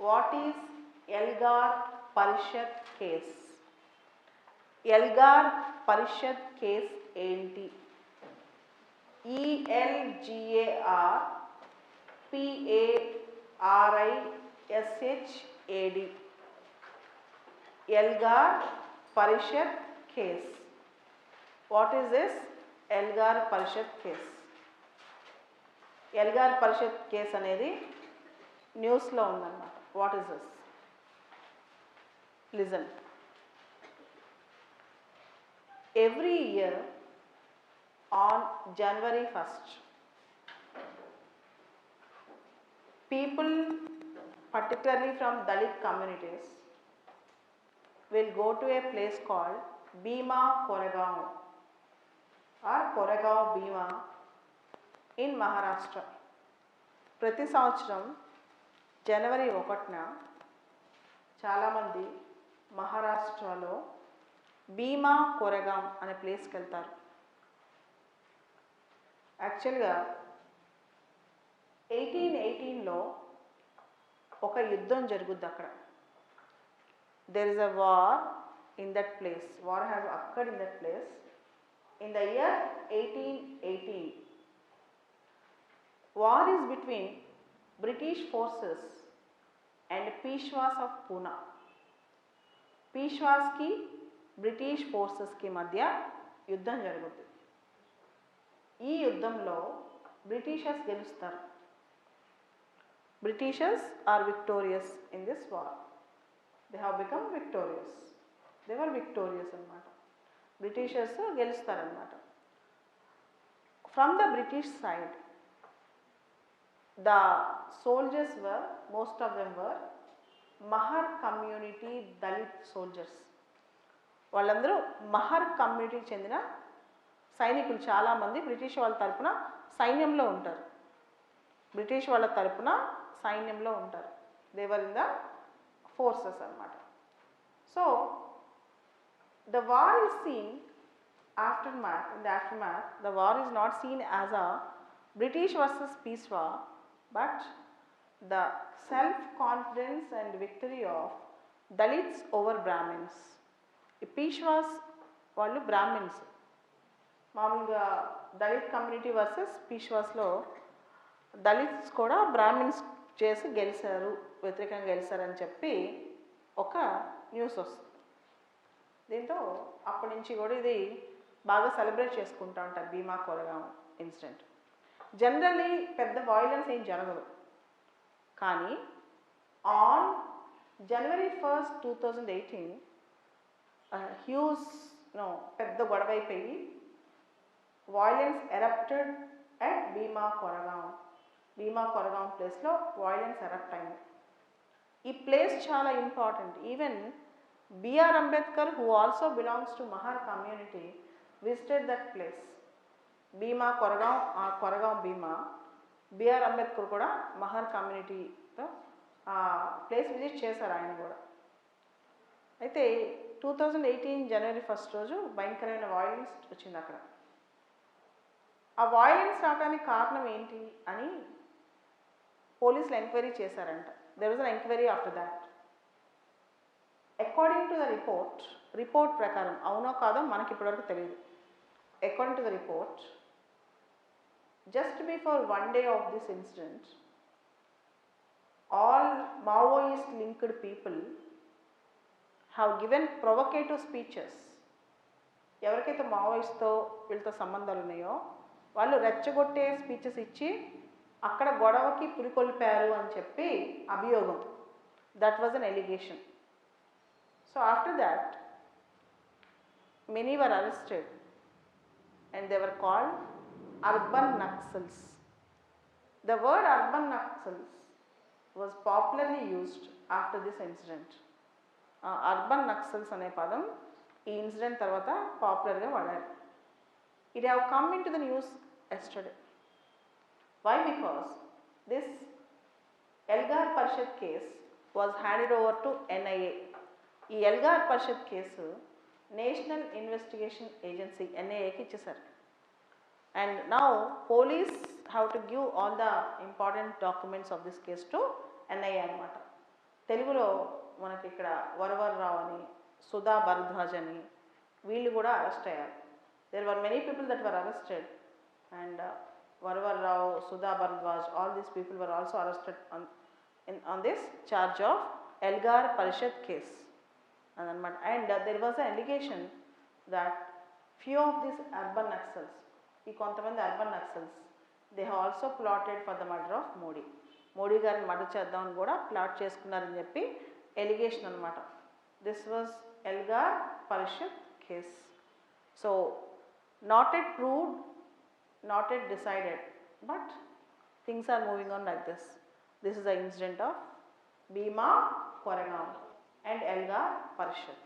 What is Elgar Parishad case? Elgar Parishad case ఏంటి? ఈఎల్జిఏఆర్ పిఏఆర్ఐఎస్హెచ్ఏడి Elgar Parishad case. What is this? Elgar Parishad case. Elgar Parishad case అనేది న్యూస్లో ఉందన్నమాట. What is this listen every year on January 1st. People, particularly from Dalit communities, will go to a place called Bhima Koregaon or Koregaon Bhima in Maharashtra. ప్రతి సంవత్సరం జనవరి ఒకటిన చాలామంది మహారాష్ట్రలో భీమా కొరగాం అనే ప్లేస్కి వెళ్తారు. యాక్చువల్గా ఎయిటీన్ ఎయిటీన్లో ఒక యుద్ధం జరుగుద్ది అక్కడ. There is a war in that place war have occurred in that place in the year eighteen eighteen war is between British forces and Peshwas of Poona పీష్వాస్కి British ఫోర్సెస్కి మధ్య యుద్ధం జరుగుతుంది ఈ యుద్ధంలో బ్రిటిషర్స్ గెలుస్తారు Britishers are victorious in this war they have become victorious they were victorious అనమాట Britishers గెలుస్తారనమాట from the British side the soldiers were most of them were Mahar community Dalit soldiers వాళ్ళందరూ మహర్ కమ్యూనిటీకి చెందిన సైనికులు. చాలామంది బ్రిటిష్ వాళ్ళ తరపున సైన్యంలో ఉంటారు. బ్రిటిష్ వాళ్ళ తరపున సైన్యంలో ఉంటారు. They were in the forces అనమాట so the war is seen aftermath in the aftermath the war is not seen as a British versus peace war but the self confidence and victory of Dalits over Brahmins ఈ పీష్వాస్ వాళ్ళు Brahmins మామూలుగా Dalit community versus పీష్వాస్లో దళిత్స్ కూడా Brahmins చేసి గెలిచారు వ్యతిరేకంగా గెలిచారని చెప్పి ఒక న్యూస్ వస్తుంది. దీంతో అప్పటి నుంచి కూడా ఇది బాగా సెలబ్రేట్ చేసుకుంటూ ఉంటారు భీమా కొరగాం ఇన్సిడెంట్ జనరల్లీ పెద్ద వాయిలెన్స్ ఏం జరగదు. కానీ on January first two thousand eighteen huge no పెద్ద గొడవ అయిపోయి violence erupted at Bhima Koregaon Bhima Koregaon ప్లేస్లో వాయిలెన్స్ ఎరప్ట్ అయింది. ఈ ప్లేస్ చాలా important even BR Ambedkar who also belongs to Mahar community visited that place Bhima Koregaon ఆ Koregaon Bhima BR Ambedkar కూడా మహర్ కమ్యూనిటీతో ఆ ప్లేస్ విజిట్ చేశారు ఆయన కూడా. అయితే two thousand eighteen January first రోజు భయంకరమైన వాయిలెన్స్ వచ్చింది అక్కడ. ఆ వాయిలెన్స్ రావడానికి కారణం ఏంటి అని పోలీసులు ఎంక్వైరీ చేశారంట. There was an enquiry after that according to the report report ప్రకారం అవునో కాదో మనకి ఇప్పటివరకు తెలియదు. According to the report just before one day of this incident, all Maoist linked people have given provocative speeches ఎవరికైతే మావోయిస్ట్తో వీళ్ళతో సంబంధాలు ఉన్నాయో వాళ్ళు రెచ్చగొట్టే స్పీచెస్ ఇచ్చి అక్కడ గొడవకి పురికొల్పారు అని చెప్పి అభియోగం. That was an allegation so after that many were arrested and they were called urban Naxals the word urban Naxals was popularly used after this incident urban Naxals అనే పదం ఈ ఇన్సిడెంట్ తర్వాత పాపులర్గా వాడారు. It have come into the news yesterday why because this Elgar Parishad case was handed over to NIA ఈ Elgar Parishad case national investigation agency ఎన్ఐఏకి ఇచ్చేసారు and now police have to give all the important documents of this case to NIA అనమాట తెలుగులో మనకి ఇక్కడ వరవరరావు అని సుధా భరద్వాజ్ అని వీళ్ళు కూడా అరెస్ట్ అయ్యారు. There were many people that were arrested and Varavara Rao Sudha Bharadwaj all these people were also arrested on this on of Elgar Parishad Elgar అదనమాట. And there was allegation allegation that few of this urban Naxals ఈ కొంతమంది urban Naxals they have also plotted for the murder of Modi Modi గారిని murder చేద్దామని కూడా plot చేసుకున్నారని చెప్పి allegation అనమాట this was Elgar Parishad case so not yet proved not yet decided but things are moving on like this this is the incident of Bhima Koregaon and Elgar Parishad.